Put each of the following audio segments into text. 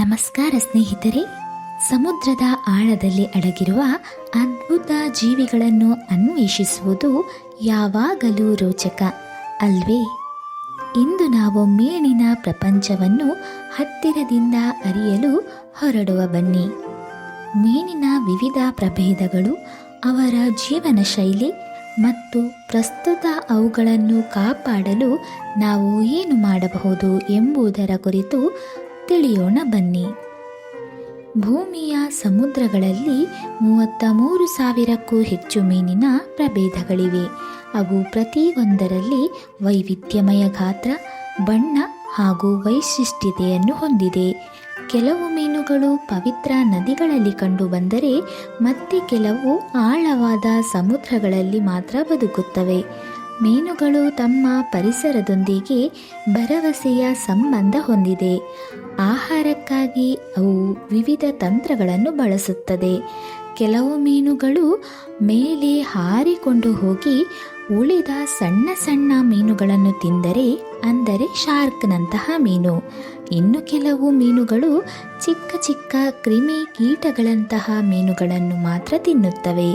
ನಮಸ್ಕಾರ ಸ್ನೇಹಿತರೆ, ಸಮುದ್ರದ ಆಳದಲ್ಲಿ ಅಡಗಿರುವ ಅದ್ಭುತ ಜೀವಿಗಳನ್ನು ಅನ್ವೇಷಿಸುವುದು ಯಾವಾಗಲೂ ರೋಚಕ, ಅಲ್ವೇ? ಇಂದು ನಾವು ಮೀನಿನ ಪ್ರಪಂಚವನ್ನು ಹತ್ತಿರದಿಂದ ಅರಿಯಲು ಹೊರಡುವ ಬನ್ನಿ. ಮೀನಿನ ವಿವಿಧ ಪ್ರಭೇದಗಳು ಅವರ ಜೀವನ ಶೈಲಿ ಮತ್ತು ಪ್ರಸ್ತುತ ಅವುಗಳನ್ನು ಕಾಪಾಡಲು ನಾವು ಏನು ಮಾಡಬಹುದು ಎಂಬುದರ ಕುರಿತು ತಿಳಿಯೋಣ ಬನ್ನಿ. ಭೂಮಿಯ ಸಮುದ್ರಗಳಲ್ಲಿ ಮೂವತ್ತ ಮೂರು ಸಾವಿರಕ್ಕೂ ಹೆಚ್ಚು ಮೀನಿನ ಪ್ರಭೇದಗಳಿವೆ. ಅವು ಪ್ರತಿಯೊಂದರಲ್ಲಿ ವೈವಿಧ್ಯಮಯ ಗಾತ್ರ, ಬಣ್ಣ ಹಾಗೂ ವೈಶಿಷ್ಟ್ಯತೆಯನ್ನು ಹೊಂದಿದೆ. ಕೆಲವು ಮೀನುಗಳು ಪವಿತ್ರ ನದಿಗಳಲ್ಲಿ ಕಂಡುಬಂದರೆ ಮತ್ತೆ ಕೆಲವು ಆಳವಾದ ಸಮುದ್ರಗಳಲ್ಲಿ ಮಾತ್ರ ಬದುಕುತ್ತವೆ. ಮೀನುಗಳು ತಮ್ಮ ಪರಿಸರದೊಂದಿಗೆ ಭರವಸೆಯ ಸಂಬಂಧ ಹೊಂದಿದೆ. ಆಹಾರಕ್ಕಾಗಿ ಅವು ವಿವಿಧ ತಂತ್ರಗಳನ್ನು ಬಳಸುತ್ತದೆ. ಕೆಲವು ಮೀನುಗಳು ಮೇಲೆ ಹಾರಿಕೊಂಡು ಹೋಗಿ ಉಳಿದ ಸಣ್ಣ ಸಣ್ಣ ಮೀನುಗಳನ್ನು ತಿಂದರೆ ಅಂದರೆ ಶಾರ್ಕ್ನಂತಹ ಮೀನು. ಇನ್ನು ಕೆಲವು ಮೀನುಗಳು ಚಿಕ್ಕ ಚಿಕ್ಕ ಕ್ರಿಮಿ ಕೀಟಗಳಂತಹ ಮೀನುಗಳನ್ನು ಮಾತ್ರ ತಿನ್ನುತ್ತವೆ.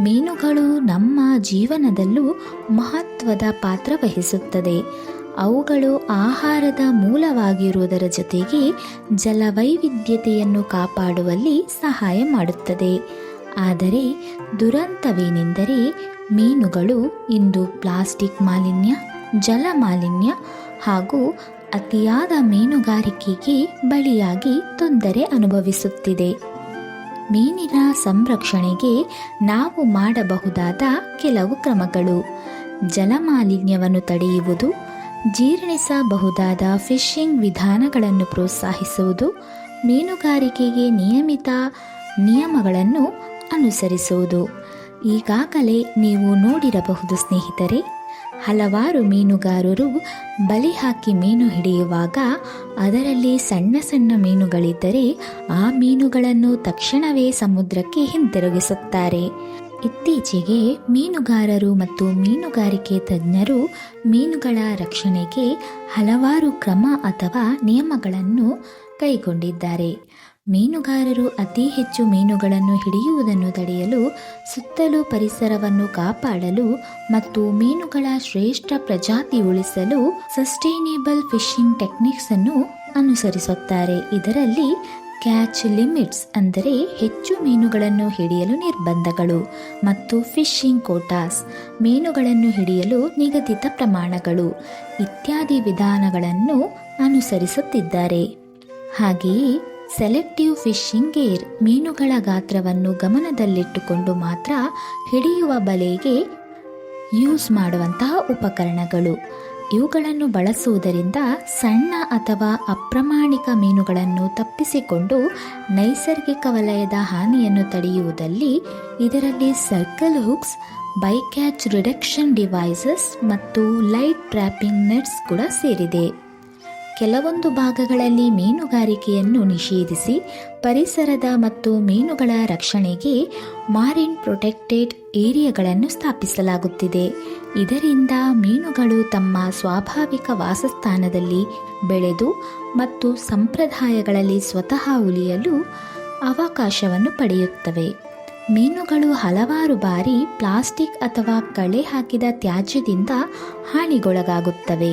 ಮೀನುಗಳು ನಮ್ಮ ಜೀವನದಲ್ಲೂ ಮಹತ್ವದ ಪಾತ್ರ ವಹಿಸುತ್ತದೆ. ಅವುಗಳು ಆಹಾರದ ಮೂಲವಾಗಿರುವುದರ ಜೊತೆಗೆ ಜಲವೈವಿಧ್ಯತೆಯನ್ನು ಕಾಪಾಡುವಲ್ಲಿ ಸಹಾಯ ಮಾಡುತ್ತದೆ. ಆದರೆ ದುರಂತವೇನೆಂದರೆ ಮೀನುಗಳು ಇಂದು ಪ್ಲಾಸ್ಟಿಕ್ ಮಾಲಿನ್ಯ, ಜಲ ಮಾಲಿನ್ಯ ಹಾಗೂ ಅತಿಯಾದ ಮೀನುಗಾರಿಕೆಗೆ ಬಳಿಯಾಗಿ ತೊಂದರೆ ಅನುಭವಿಸುತ್ತಿದೆ. ಮೀನಿನ ಸಂರಕ್ಷಣೆಗೆ ನಾವು ಮಾಡಬಹುದಾದ ಕೆಲವು ಕ್ರಮಗಳು. ಜಲಮಾಲಿನ್ಯವನ್ನು ತಡೆಯುವುದು ಜೀರ್ಣಿಸಬಹುದಾದ ಫಿಶಿಂಗ್ ವಿಧಾನಗಳನ್ನು ಪ್ರೋತ್ಸಾಹಿಸುವುದು, ಮೀನುಗಾರಿಕೆಗೆ ನಿಯಮಿತ ನಿಯಮಗಳನ್ನು ಅನುಸರಿಸುವುದು. ಈಗಾಗಲೇ ನೀವು ನೋಡಿರಬಹುದು ಸ್ನೇಹಿತರೆ, ಹಲವಾರು ಮೀನುಗಾರರು ಬಲಿ ಹಾಕಿ ಮೀನು ಹಿಡಿಯುವಾಗ ಅದರಲ್ಲಿ ಸಣ್ಣ ಸಣ್ಣ ಮೀನುಗಳಿದ್ದರೆ ಆ ಮೀನುಗಳನ್ನು ತಕ್ಷಣವೇ ಸಮುದ್ರಕ್ಕೆ ಹಿಂತಿರುಗಿಸುತ್ತಾರೆ. ಇತ್ತೀಚೆಗೆ ಮೀನುಗಾರರು ಮತ್ತು ಮೀನುಗಾರಿಕೆ ತಜ್ಞರು ಮೀನುಗಳ ರಕ್ಷಣೆಗೆ ಹಲವಾರು ಕ್ರಮ ಅಥವಾ ನಿಯಮಗಳನ್ನು ಕೈಗೊಂಡಿದ್ದಾರೆ. ಮೀನುಗಾರರು ಅತಿ ಹೆಚ್ಚು ಮೀನುಗಳನ್ನು ಹಿಡಿಯುವುದನ್ನು ತಡೆಯಲು ಸುತ್ತಲೂ ಪರಿಸರವನ್ನು ಕಾಪಾಡಲು ಮತ್ತು ಮೀನುಗಳ ಶ್ರೇಷ್ಠ ಪ್ರಜಾತಿ ಉಳಿಸಲು ಸಸ್ಟೈನೇಬಲ್ ಫಿಶಿಂಗ್ ಟೆಕ್ನಿಕ್ಸ್ ಅನ್ನು ಅನುಸರಿಸುತ್ತಾರೆ. ಇದರಲ್ಲಿ ಕ್ಯಾಚ್ ಲಿಮಿಟ್ಸ್ ಅಂದರೆ ಹೆಚ್ಚು ಮೀನುಗಳನ್ನು ಹಿಡಿಯಲು ನಿರ್ಬಂಧಗಳು ಮತ್ತು ಫಿಶಿಂಗ್ ಕೋಟಾಸ್ ಮೀನುಗಳನ್ನು ಹಿಡಿಯಲು ನಿಗದಿತ ಪ್ರಮಾಣಗಳು ಇತ್ಯಾದಿ ವಿಧಾನಗಳನ್ನು ಅನುಸರಿಸುತ್ತಿದ್ದಾರೆ. ಹಾಗೆಯೇ ಸೆಲೆಕ್ಟಿವ್ ಫಿಶಿಂಗ್ ಗೇರ್ ಮೀನುಗಳ ಗಾತ್ರವನ್ನು ಗಮನದಲ್ಲಿಟ್ಟುಕೊಂಡು ಮಾತ್ರ ಹಿಡಿಯುವ ಬಲೆಗೆ ಯೂಸ್ ಮಾಡುವಂತಹ ಉಪಕರಣಗಳು. ಇವುಗಳನ್ನು ಬಳಸುವುದರಿಂದ ಸಣ್ಣ ಅಥವಾ ಅಪ್ರಮಾಣಿಕ ಮೀನುಗಳನ್ನು ತಪ್ಪಿಸಿಕೊಂಡು ನೈಸರ್ಗಿಕ ವಲಯದ ಹಾನಿಯನ್ನು ತಡೆಯುವುದಲ್ಲಿ ಇದರಲ್ಲಿ circle hooks, bycatch reduction devices ಮತ್ತು ಲೈಟ್ ಟ್ರ್ಯಾಪಿಂಗ್ ನೆಟ್ಸ್ ಕೂಡ ಸೇರಿದೆ. ಕೆಲವೊಂದು ಭಾಗಗಳಲ್ಲಿ ಮೀನುಗಾರಿಕೆಯನ್ನು ನಿಷೇಧಿಸಿ ಪರಿಸರದ ಮತ್ತು ಮೀನುಗಳ ರಕ್ಷಣೆಗೆ ಮಾರಿನ್ ಪ್ರೊಟೆಕ್ಟೆಡ್ ಏರಿಯಾಗಳನ್ನು ಸ್ಥಾಪಿಸಲಾಗುತ್ತಿದೆ. ಇದರಿಂದ ಮೀನುಗಳು ತಮ್ಮ ಸ್ವಾಭಾವಿಕ ವಾಸಸ್ಥಾನದಲ್ಲಿ ಬೆಳೆದು ಮತ್ತು ಸಂಪ್ರದಾಯಗಳಲ್ಲಿ ಸ್ವತಃ ಉಳಿಯಲು ಅವಕಾಶವನ್ನು ಪಡೆಯುತ್ತವೆ. ಮೀನುಗಳು ಹಲವಾರು ಬಾರಿ ಪ್ಲಾಸ್ಟಿಕ್ ಅಥವಾ ಕಳೆ ಹಾಕಿದ ತ್ಯಾಜ್ಯದಿಂದ ಹಾನಿಗೊಳಗಾಗುತ್ತವೆ.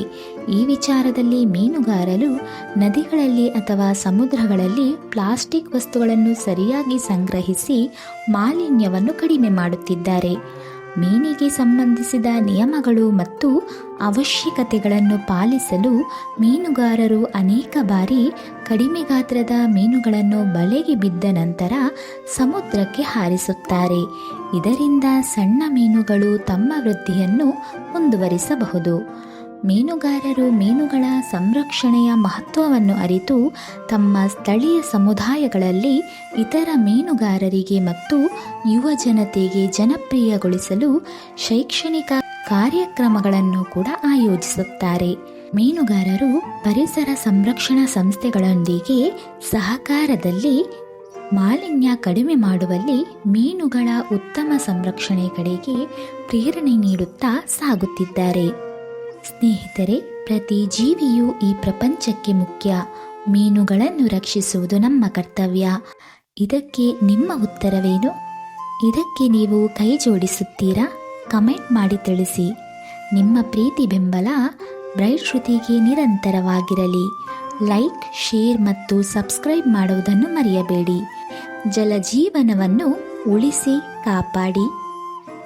ಈ ವಿಚಾರದಲ್ಲಿ ಮೀನುಗಾರರು ನದಿಗಳಲ್ಲಿ ಅಥವಾ ಸಮುದ್ರಗಳಲ್ಲಿ ಪ್ಲಾಸ್ಟಿಕ್ ವಸ್ತುಗಳನ್ನು ಸರಿಯಾಗಿ ಸಂಗ್ರಹಿಸಿ ಮಾಲಿನ್ಯವನ್ನು ಕಡಿಮೆ ಮಾಡುತ್ತಿದ್ದಾರೆ. ಮೀನಿಗೆ ಸಂಬಂಧಿಸಿದ ನಿಯಮಗಳು ಮತ್ತು ಅವಶ್ಯಕತೆಗಳನ್ನು ಪಾಲಿಸಲು ಮೀನುಗಾರರು ಅನೇಕ ಬಾರಿ ಕಡಿಮೆ ಗಾತ್ರದ ಮೀನುಗಳನ್ನು ಬಲೆಗೆ ಬಿದ್ದ ನಂತರ ಸಮುದ್ರಕ್ಕೆ ಹಾರಿಸುತ್ತಾರೆ. ಇದರಿಂದ ಸಣ್ಣ ಮೀನುಗಳು ತಮ್ಮ ವೃದ್ಧಿಯನ್ನು ಮುಂದುವರಿಸಬಹುದು. ಮೀನುಗಾರರು ಮೀನುಗಳ ಸಂರಕ್ಷಣೆಯ ಮಹತ್ವವನ್ನು ಅರಿತು ತಮ್ಮ ಸ್ಥಳೀಯ ಸಮುದಾಯಗಳಲ್ಲಿ ಇತರ ಮೀನುಗಾರರಿಗೆ ಮತ್ತು ಯುವ ಜನತೆಗೆ ಜನಪ್ರಿಯಗೊಳಿಸಲು ಶೈಕ್ಷಣಿಕ ಕಾರ್ಯಕ್ರಮಗಳನ್ನು ಕೂಡ ಆಯೋಜಿಸುತ್ತಾರೆ. ಮೀನುಗಾರರು ಪರಿಸರ ಸಂರಕ್ಷಣಾ ಸಂಸ್ಥೆಗಳೊಂದಿಗೆ ಸಹಕಾರದಲ್ಲಿ ಮಾಲಿನ್ಯ ಕಡಿಮೆ ಮಾಡುವಲ್ಲಿ ಮೀನುಗಳ ಉತ್ತಮ ಸಂರಕ್ಷಣೆ ಕಡೆಗೆ ಪ್ರೇರಣೆ ನೀಡುತ್ತಾ ಸಾಗುತ್ತಿದ್ದಾರೆ. ಸ್ನೇಹಿತರೆ, ಪ್ರತಿ ಜೀವಿಯೂ ಈ ಪ್ರಪಂಚಕ್ಕೆ ಮುಖ್ಯ. ಮೀನುಗಳನ್ನು ರಕ್ಷಿಸುವುದು ನಮ್ಮ ಕರ್ತವ್ಯ. ಇದಕ್ಕೆ ನಿಮ್ಮ ಉತ್ತರವೇನು? ಇದಕ್ಕೆ ನೀವು ಕೈ ಜೋಡಿಸುತ್ತೀರಾ ಕಮೆಂಟ್ ಮಾಡಿ ತಿಳಿಸಿ. ನಿಮ್ಮ ಪ್ರೀತಿ ಬೆಂಬಲ ಬ್ರೈಟ್ ಶ್ರುತಿಗೆ ನಿರಂತರವಾಗಿರಲಿ. ಲೈಕ್, ಶೇರ್ ಮತ್ತು ಸಬ್ಸ್ಕ್ರೈಬ್ ಮಾಡುವುದನ್ನು ಮರೆಯಬೇಡಿ. ಜಲಜೀವನವನ್ನು ಉಳಿಸಿ ಕಾಪಾಡಿ.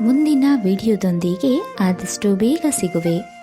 ಮುಂದಿನ ವಿಡಿಯೋದೊಂದಿಗೆ ಆದಷ್ಟು ಬೇಗ ಸಿಗುವೆ.